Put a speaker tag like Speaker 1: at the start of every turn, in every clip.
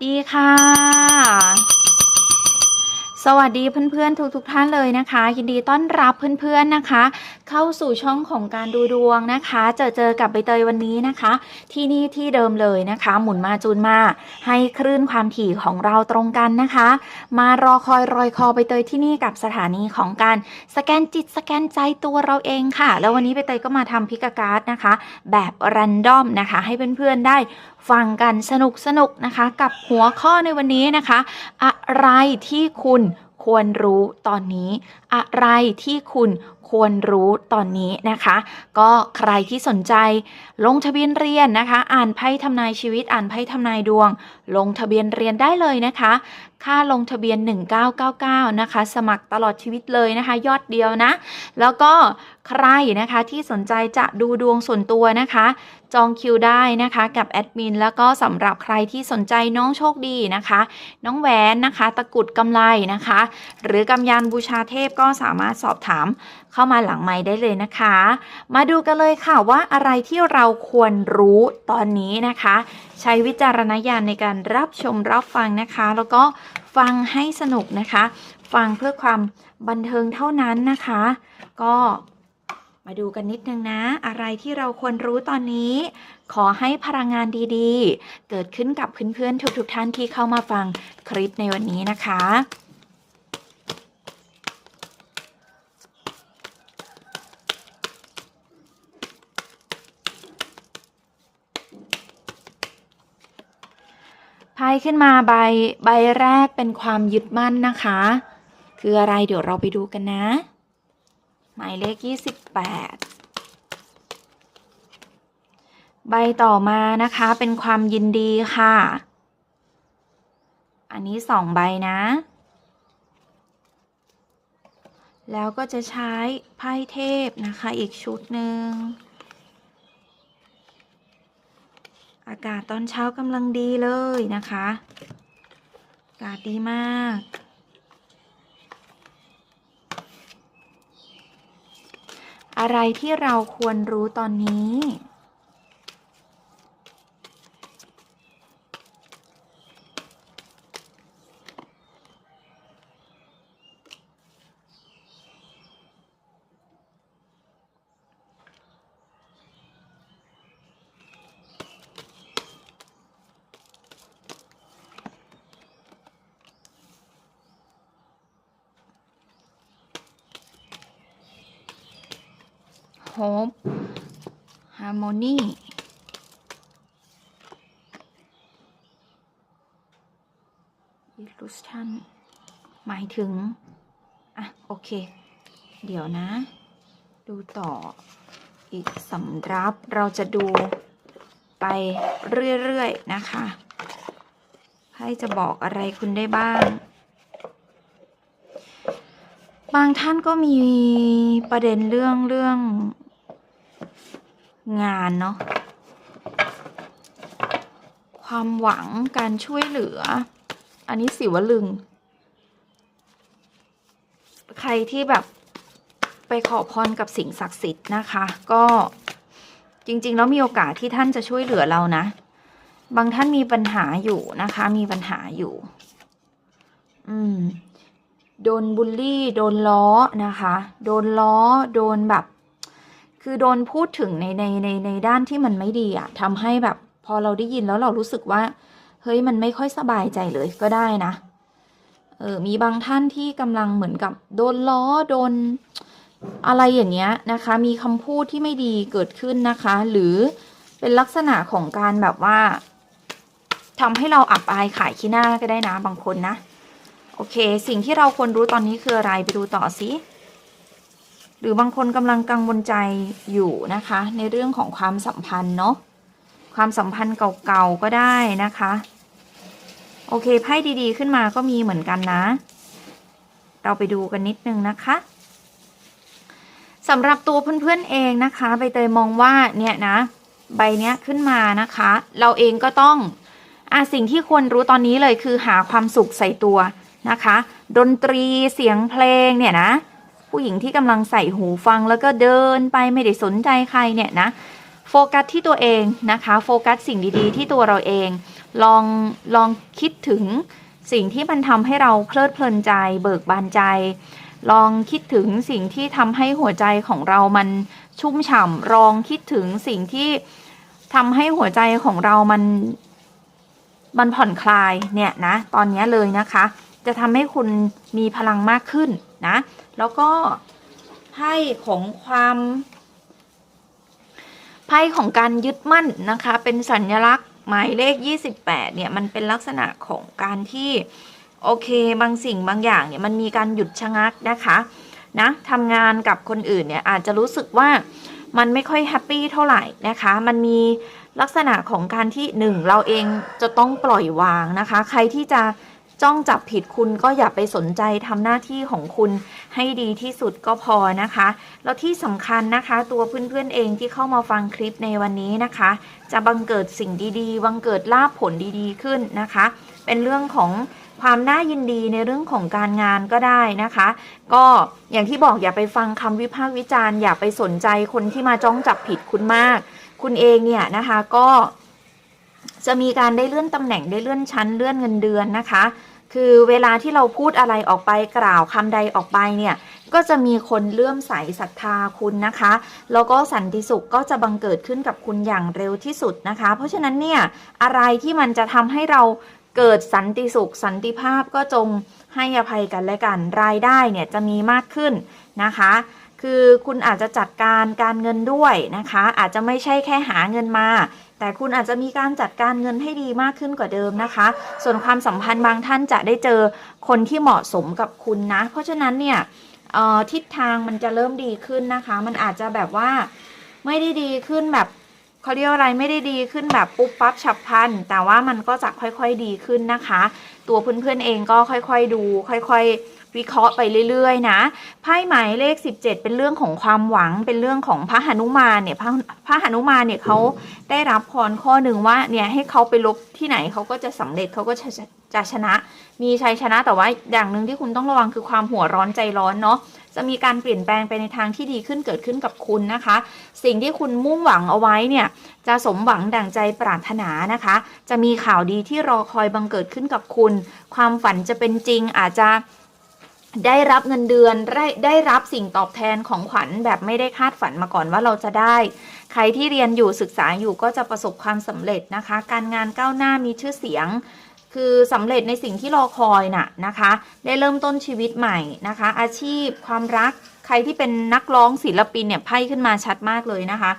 Speaker 1: วัสดีค่ะ สวัสดีเพื่อนๆทุกๆท่านเลยนะคะ ยินดีต้อนรับเพื่อนๆนะคะ เข้าสู่ช่องของการดูดวงนะคะ เจอเจอกับใบเตยวันนี้นะคะ ที่นี่ที่เดิมเลยนะคะ หมุนมาจูนมาให้คลื่นความถี่ของเราตรงกันนะคะ มารอคอยรอยคอใบเตยที่นี่กับสถานีของการสแกนจิตสแกนใจตัวเราเองค่ะ แล้ววันนี้ใบเตยก็มาทำพิกาการ์ดนะคะ แบบรันดอมนะคะ ให้เพื่อนๆได้ฟังกันสนุกสนุกนะคะ กับหัวข้อในวันนี้นะคะ อะไรที่คุณควรรู้ตอนนี้ อะไรที่คุณควรรู้ตอนนี้นะคะ ก็ใครที่สนใจ ลงทะเบียนเรียนนะคะ อ่านไพ่ทำนายชีวิตอ่านไพ่ทำนายดวง ลงทะเบียนเรียนได้เลยนะคะ ค่าลงทะเบียน 1999 นะคะ สมัครตลอดชีวิตเลยนะคะ ยอดเดียวนะ แล้วก็ใครนะคะที่สนใจจะดูดวงส่วนตัวนะคะ จองคิวได้นะคะกับแอดมินแล้วก็สำหรับใครที่สนใจน้องโชคดีนะคะ น้องแหวนนะคะ ตะกุดกำไลนะคะ หรือกำยานบูชาเทพก็สามารถสอบถามเข้ามาหลังไม้ได้เลยนะคะ มาดูกันเลยค่ะว่าอะไรที่เราควรรู้ตอนนี้นะคะ ใช้วิจารณญาณในการรับชมรับฟังนะคะ แล้วก็ฟังให้สนุกนะคะ ฟังเพื่อความบันเทิงเท่านั้นนะคะ ก็มาดูกันนิดนึงนะ อะไรที่เราควรรู้ตอนนี้ ขอให้พลังงานดีๆ เกิดขึ้นกับเพื่อนๆทุกๆท่านที่เข้ามาฟังคลิปในวันนี้นะคะ ขึ้นมาใบใบแรกเป็นความยึดมั่นนะคะ คืออะไรเดี๋ยวเราไปดูกันนะ หมายเลข28ใบต่อมานะคะเป็นความยินดีค่ะ อันนี้สองใบนะ แล้วก็จะใช้ไพ่เทพนะคะอีกชุดหนึ่ง อากาศตอนเช้ากำลังดีเลยนะคะ อากาศดีมาก อะไรที่เราควรรู้ตอนนี้ Hope Harmony Illusion หมายถึง อะ โอเค เดี๋ยวนะ ดูต่ออีกสำรับเราจะดูไปเรื่อยๆ นะคะให้จะบอกอะไรคุณได้บ้าง บางท่านก็มีประเด็นเรื่องเรื่อง งานเนาะความหวังการช่วยเหลือ อันนี้สิวลึง ใครที่แบบไปขอพรกับสิ่งศักดิ์สิทธิ์นะคะ ก็จริง ๆ แล้วมีโอกาสที่ท่านจะช่วยเหลือเรานะ บางท่านมีปัญหาอยู่นะคะ มีปัญหาอยู่ อืม โดนบูลลี่ โดนล้อนะคะ โดนล้อ โดนแบบ คือโดนพูดถึงในในในในด้านที่มันไม่ดีอะทำให้แบบ พอเราได้ยินแล้วเรารู้สึกว่า เฮ้ยมันไม่ค่อยสบายใจเลยก็ได้นะเออมีบางท่านที่กำลังเหมือนกับโดนล้อโดนอะไรอย่างเงี้ยนะคะ มีคำพูดที่ไม่ดีเกิดขึ้นนะคะ หรือเป็นลักษณะของการแบบว่าทำให้เราอับอายขายขี้หน้าก็ได้นะบางคนนะ โอเค สิ่งที่เราควรรู้ตอนนี้คืออะไรไปดูต่อสิ หรือบางคนกำลังกังวลใจอยู่นะคะ ในเรื่องของความสัมพันธ์เนาะความสัมพันธ์เก่าๆก็ได้นะคะ โอเคไพ่ดีๆขึ้นมาก็มีเหมือนกันนะ เราไปดูกันนิดนึงนะคะสำหรับตัวเพื่อนๆเองนะคะใบเตยมองว่าเนี่ยนะ ใบเนี้ยขึ้นมานะคะ เราเองก็ต้องอะสิ่งที่ควรรู้ตอนนี้เลยคือหาความสุขใส่ตัวนะคะ ดนตรีเสียงเพลงเนี่ยนะ ผู้หญิงที่กำลังใส่หูฟังแล้วก็เดินไปไม่ได้สนใจใครเนี่ยนะโฟกัสที่ตัวเองนะคะโฟกัสสิ่งดีๆ ที่ตัวเราเองลองลองคิดถึงสิ่งที่มันทำให้เราเพลิดเพลินใจเบิกบานใจ ลองคิดถึงสิ่งที่ทำให้หัวใจของเรามันชุ่มฉ่ำลองคิดถึงสิ่งที่ทำให้หัวใจของเรามันมันผ่อนคลายเนี่ยนะตอนนี้เลยนะคะ จะทำให้คุณมีพลังมากขึ้น นะ แล้วก็ไพ่ของความไพ่ของการยึดมั่นนะคะ เป็นสัญลักษณ์หมายเลข 28 เนี่ย มันเป็นลักษณะของการที่โอเคบางสิ่งบางอย่างเนี่ยมันมีการหยุดชะงักนะคะนะทำงานกับคนอื่นเนี่ยอาจจะรู้สึกว่ามันไม่ค่อยแฮปปี้เท่าไหร่นะคะ มันมีลักษณะของการที่หนึ่งเราเองจะต้องปล่อยวางนะคะ ใครที่จะ จ้องจับผิดคุณก็อย่าไปสนใจทำหน้าที่ของคุณให้ดีที่สุดก็พอนะคะ แล้วที่สำคัญนะคะ ตัวเพื่อนๆเองที่เข้ามาฟังคลิปในวันนี้นะคะ จะบังเกิดสิ่งดีๆ บังเกิดลาภผลดีๆขึ้นนะคะ เป็นเรื่องของความน่ายินดีในเรื่องของการงานก็ได้นะคะ ก็อย่างที่บอกอย่าไปฟังคำวิพากษ์วิจารณ์อย่าไปสนใจคนที่มาจ้องจับผิดคุณมาก คุณเองเนี่ยนะคะก็จะมีการได้เลื่อนตำแหน่งได้เลื่อนชั้นเลื่อนเงินเดือนนะคะ คือเวลาที่เราพูดอะไรออกไปกล่าวคำใดออกไปเนี่ยก็จะมีคนเลื่อมใสศรัทธาคุณนะคะ แล้วก็สันติสุขก็จะบังเกิดขึ้นกับคุณอย่างเร็วที่สุดนะคะ เพราะฉะนั้นเนี่ยอะไรที่มันจะทำให้เราเกิดสันติสุข สันติภาพก็จงให้อภัยกันและกัน รายได้เนี่ยจะมีมากขึ้นนะคะ คือคุณอาจจะจัดการการเงินด้วยนะคะ อาจจะไม่ใช่แค่หาเงินมา แต่คุณอาจจะมีการจัดการเงินให้ดีมากขึ้นกว่าเดิมนะคะ ส่วนความสัมพันธ์บางท่านจะได้เจอคนที่เหมาะสมกับคุณนะ เพราะฉะนั้นเนี่ยทิศทางมันจะเริ่มดีขึ้นนะคะ มันอาจจะแบบว่าไม่ได้ดีขึ้นแบบเขาเรียกว่าอะไรไม่ได้ดีขึ้นแบบปุ๊บปั๊บฉับพลัน แต่ว่ามันก็จะค่อยๆดีขึ้นนะคะ ตัวเพื่อนๆเองก็ค่อยๆดู ค่อยๆ วิเคราะห์ไปเรื่อยๆ นะไพ่หมายเลข 17 เป็นเรื่องของความหวังเป็นเรื่องของพระหนุมานเนี่ยพระพระหนุมานเนี่ยเขาได้รับพรข้อหนึ่งว่าเนี่ยให้เขาไปลบที่ไหนเขาก็จะสำเร็จเขาก็จะจะชนะ มีชัยชนะแต่ว่าอย่างหนึ่งที่คุณต้องระวังคือความหัวร้อนใจร้อนเนาะจะมีการเปลี่ยนแปลงไปในทางที่ดีขึ้นเกิดขึ้นกับคุณนะคะ สิ่งที่คุณมุ่งหวังเอาไว้เนี่ยจะสมหวังดั่งใจปรารถนานะคะ จะมีข่าวดีที่รอคอยบังเกิดขึ้นกับคุณ ความฝันจะเป็นจริงอาจจะ ได้รับเงินเดือนได้ได้รับสิ่งตอบแทนของขวัญแบบไม่ได้คาดฝันมาก่อนว่าเราจะได้ ใครที่เรียนอยู่ศึกษาอยู่ก็จะประสบความสำเร็จนะคะ การงานก้าวหน้ามีชื่อเสียง คือสำเร็จในสิ่งที่รอคอยน่ะนะคะ ได้เริ่มต้นชีวิตใหม่นะคะ อาชีพความรักใครที่เป็นนักร้องศิลปินเนี่ยไพ่ขึ้นมาชัดมากเลยนะคะ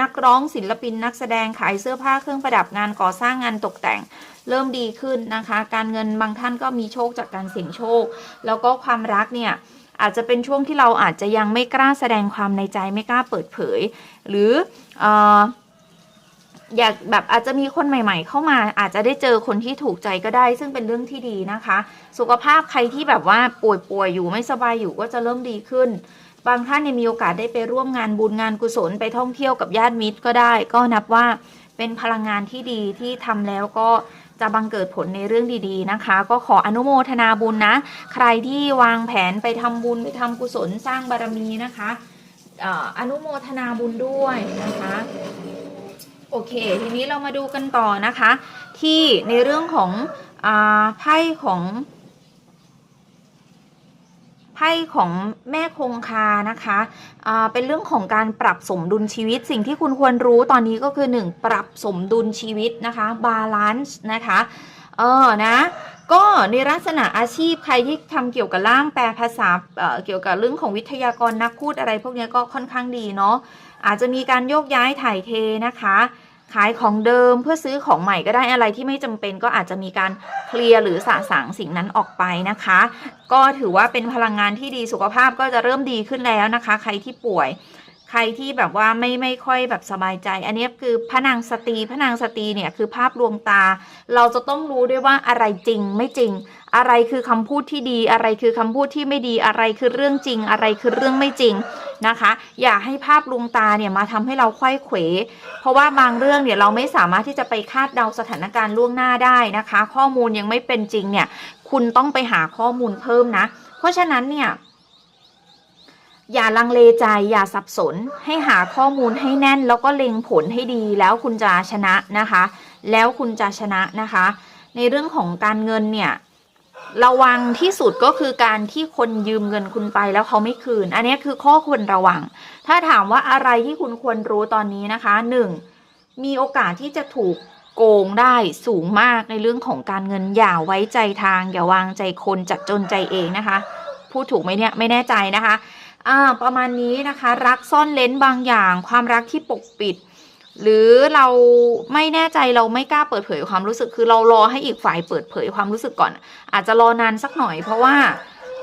Speaker 1: นักร้องศิลปินนักแสดงขายเสื้อผ้าเครื่องประดับงานก่อสร้างงานตกแต่งเริ่มดีขึ้นนะคะ การเงินบางท่านก็มีโชคจากการเสี่ยงโชค แล้วก็ความรักเนี่ยอาจจะเป็นช่วงที่เราอาจจะยังไม่กล้าแสดงความในใจไม่กล้าเปิดเผย หรืออ อยากแบบอาจจะมีคนใหม่ ๆ เข้ามา อาจจะได้เจอคนที่ถูกใจก็ได้ ซึ่งเป็นเรื่องที่ดีนะคะ สุขภาพใครที่แบบว่าป่วยๆอยู่ไม่สบายอยู่ก็จะเริ่มดีขึ้น บางท่านเนี่ยมีโอกาสได้ไปร่วมงานบุญงานกุศลไปท่องเที่ยวกับญาติมิตรก็ได้ ก็นับว่าเป็นพลังงานที่ดีที่ทำแล้วก็จะบังเกิดผลในเรื่องดีๆนะคะ ก็ขออนุโมทนาบุญนะ ใครที่วางแผนไปทำบุญไปทำกุศลสร้างบารมีนะคะออนุโมทนาบุญด้วยนะคะ โอเค ทีนี้เรามาดูกันต่อนะคะ ที่ในเรื่องของอไพ่ของไพ่ของแม่คงคานะคะเป็นเรื่องของการปรับสมดุลชีวิต สิ่งที่คุณควรรู้ตอนนี้ก็คือ 1 ปรับสมดุลชีวิตนะคะบาลานซ์นะคะเออนะก็ในลักษณะอาชีพใครที่ทำเกี่ยวกับล่ามแปลภาษาเเกี่ยวกับเรื่องของวิทยากรนักพูดอะไรพวกนี้ก็ค่อนข้างดีเนาะอาจจะมีการโยกย้ายถ่ายเทนะคะ ขายของเดิมเพื่อซื้อของใหม่ก็ได้อะไรที่ไม่จำเป็นก็อาจจะมีการเคลียร์หรือสะสางสิ่งนั้นออกไปนะคะ ก็ถือว่าเป็นพลังงานที่ดีสุขภาพก็จะเริ่มดีขึ้นแล้วนะคะ ใครที่ป่วย ใครที่แบบว่าไม่ไม่ค่อยแบบสบายใจ อันนี้คือพระนางสตรีพระนางสตรีเนี่ยคือภาพลวงตา เราจะต้องรู้ด้วยว่าอะไรจริงไม่จริง อะไรคือคำพูดที่ดี อะไรคือคำพูดที่ไม่ดีอะไรคือเรื่องจริง อะไรคือเรื่องไม่จริงนะคะ อย่าให้ภาพลวงตาเนี่ยมาทำให้เราควยเขว เพราะว่าบางเรื่องเนี่ยเราไม่สามารถที่จะไปคาดเดาสถานการณ์ล่วงหน้าได้นะคะ ข้อมูลยังไม่เป็นจริงเนี่ยคุณต้องไปหาข้อมูลเพิ่มนะ เพราะฉะนั้นเนี่ย อย่าลังเลใจอย่าสับสน ให้หาข้อมูลให้แน่น แล้วก็เล็งผลให้ดีแล้วคุณจะชนะนะคะ แล้วคุณจะชนะนะคะ ในเรื่องของการเงินเนี่ยระวังที่สุดก็คือการที่คนยืมเงินคุณไปแล้วเขาไม่คืน อันนี้คือข้อควรระวัง ถ้าถามว่าอะไรที่คุณควรรู้ตอนนี้นะคะหนึ่งมีโอกาสที่จะถูกโกงได้สูงมากในเรื่องของการเงินอย่าไว้ใจทาง อย่าวางใจคนจัดจนใจเองนะคะ พูดถูกไหมเนี่ยไม่แน่ใจนะคะ อ่าประมาณนี้นะคะ รักซ่อนเลนบางอย่าง ความรักที่ปกปิด หรือเราไม่แน่ใจเราไม่กล้าเปิดเผยความรู้สึกคือเรารอให้อีกฝ่ายเปิดเผยความรู้สึกก่อน อาจจะรอนานสักหน่อย เพราะว่า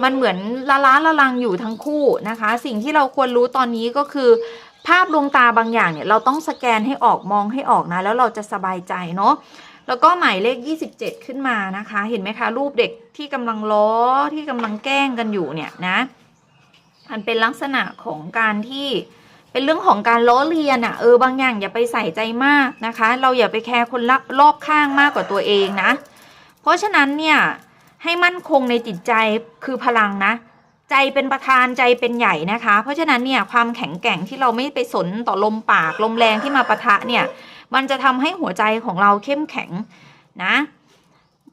Speaker 1: มันเหมือนละล้าละลังอยู่ทั้งคู่นะคะ สิ่งที่เราควรรู้ตอนนี้ก็คือ ภาพดวงตาบางอย่างเนี่ย เราต้องสแกนให้ออกมองให้ออกนะ แล้วเราจะสบายใจเนาะแล้วก็หมายเลข 27 ขึ้นมานะคะ เห็นไหมคะ รูปเด็กที่กำลังล้อที่กำลังแกล้งกันอยู่เนี่ยนะ มันเป็นลักษณะของการที่เป็นเรื่องของการล้อเลียนอะ่ะเออบางอย่างอย่าไปใส่ใจมากนะคะ เราอย่าไปแคร์คนรอบรอบข้างมากกว่าตัวเองนะ เพราะฉะนั้นเนี่ยให้มั่นคงในจิตใจคือพลังนะ ใจเป็นประธานใจเป็นใหญ่นะคะ เพราะฉะนั้นเนี่ยความแข็งแกร่งที่เราไม่ไปสนต่อลมปากลมแรงที่มาปะทะเนี่ย มันจะทำให้หัวใจของเราเข้มแข็งนะ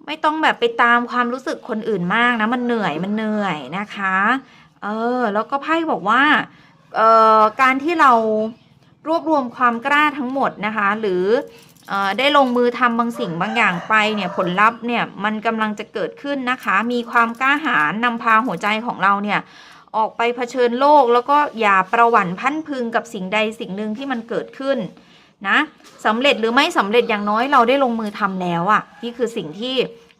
Speaker 1: ไม่ต้องแบบไปตามความรู้สึกคนอื่นมากนะ มันเหนื่อยมันเหนื่อยนะคะ เออ แล้วก็ไพ่บอกว่า เอ่อ การที่เรารวบรวมความกล้าทั้งหมดนะคะ หรือได้ลงมือทำบางสิ่งบางอย่างไปเนี่ยผลลัพธ์เนี่ยมันกำลังจะเกิดขึ้นนะคะ มีความกล้าหาญนำพาหัวใจของเราเนี่ยออกไปเผชิญโลกแล้วก็อย่าประหวั่นพันพึงกับสิ่งใดสิ่งหนึ่งที่มันเกิดขึ้นนะสำเร็จหรือไม่สำเร็จอย่างน้อยเราได้ลงมือทำแล้วอะ่ะนี่คือสิ่งที่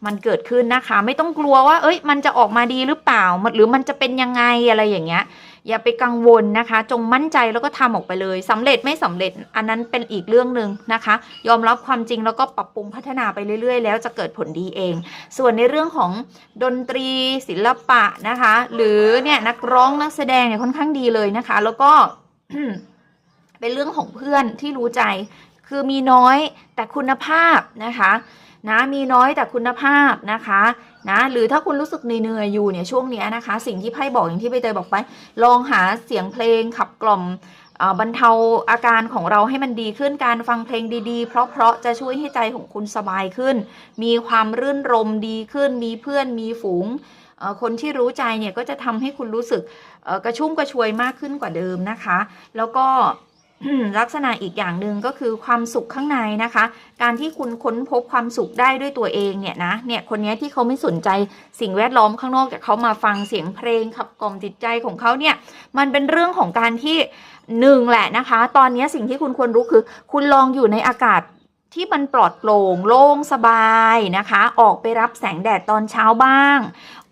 Speaker 1: มันเกิดขึ้นนะคะ ไม่ต้องกลัวว่า เอ้ย มันจะออกมาดีหรือเปล่า หรือมันจะเป็นยังไงอะไรอย่างเงี้ย อย่าไปกังวลนะคะ จงมั่นใจแล้วก็ทำออกไปเลยสำเร็จไม่สำเร็จอันนั้นเป็นอีกเรื่องหนึ่งนะคะ ยอมรับความจริงแล้วก็ปรับปรุงพัฒนาไปเรื่อย ๆ แล้วจะเกิดผลดีเอง ส่วนในเรื่องของดนตรีศิลปะนะคะ หรือเนี่ยนักร้องนักแสดงเนี่ยค่อนข้างดีเลยนะคะ แล้วก็เป็นเรื่องของเพื่อนที่รู้ใจ คือมีน้อยแต่คุณภาพนะคะ นะมีน้อยแต่คุณภาพนะคะนะหรือถ้าคุณรู้สึกเหนื่อยๆอยู่เนี่ยช่วงเนี้ยนะคะ สิ่งที่ไพ่บอกอย่างที่ใบเตยบอกไป ลองหาเสียงเพลงขับกล่อมบรรเทาอาการของเราให้มันดีขึ้นการฟังเพลงดีๆ เพราะๆจะช่วยให้ใจของคุณสบายขึ้น มีความรื่นรมดีขึ้น มีเพื่อนมีฝูงคนที่รู้ใจเนี่ยก็จะทำให้คุณรู้สึกกระชุ่มกระชวยมากขึ้นกว่าเดิมนะคะ แล้วก็ ลักษณะอีกอย่างหนึ่งก็คือความสุขข้างในนะคะ การที่คุณค้นพบความสุขได้ด้วยตัวเองเนี่ยนะเนี่ยคนนี้ที่เขาไม่สนใจสิ่งแวดล้อมข้างนอกแต่เขามาฟังเสียงเพลงขับกล่อมจิตใจของเขาเนี่ยมันเป็นเรื่องของการที่หนึ่งแหละนะคะ ตอนนี้สิ่งที่คุณควรรู้คือ คุณลองอยู่ในอากาศที่มันปลอดโปร่งโล่งสบายนะคะ ออกไปรับแสงแดดตอนเช้าบ้าง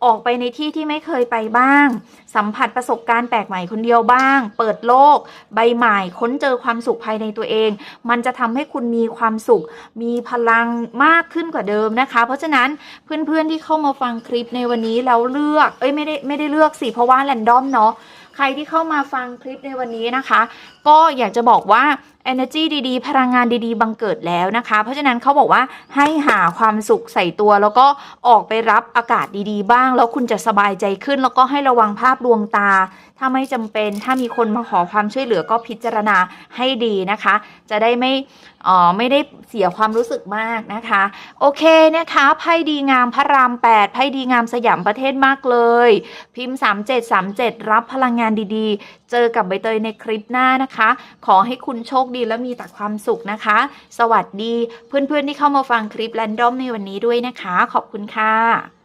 Speaker 1: ออกไปในที่ที่ไม่เคยไปบ้าง สัมผัสประสบการณ์แปลกใหม่คนเดียวบ้าง เปิดโลก ใบใหม่ค้นเจอความสุขภายในตัวเอง มันจะทำให้คุณมีความสุข มีพลังมากขึ้นกว่าเดิมนะคะ เพราะฉะนั้นเพื่อนๆที่เข้ามาฟังคลิปในวันนี้แล้วเลือกเอ้ยไม่ได้ไม่ได้เลือกสิเพราะว่าแรนดอมเนาะใครที่เข้ามาฟังคลิปในวันนี้นะคะ ก็อยากจะบอกว่า energy ดีๆ พลังงานดีๆ บังเกิดแล้วนะคะ เพราะฉะนั้นเขาบอกว่าให้หาความสุขใส่ตัว แล้วก็ออกไปรับอากาศดีๆ บ้าง แล้วคุณจะสบายใจขึ้น แล้วก็ให้ระวังภาพดวงตา ถ้าไม่จำเป็น ถ้ามีคนมาขอความช่วยเหลือก็พิจารณาให้ดีนะคะ จะได้ไม่อ่อไม่ได้เสียความรู้สึกมากนะคะ โอเคนะคะไพ่ดีงามพระราม 8ไพ่ดีงามสยามประเทศมากเลย พิมพ์ 3737 รับพลังงานดีๆ เจอกับใบเตยในคลิปหน้านะคะ ขอให้คุณโชคดีและมีแต่ความสุขนะคะ สวัสดีเพื่อนๆที่เข้ามาฟังคลิปแรนดอมในวันนี้ด้วยนะคะ ขอบคุณค่ะ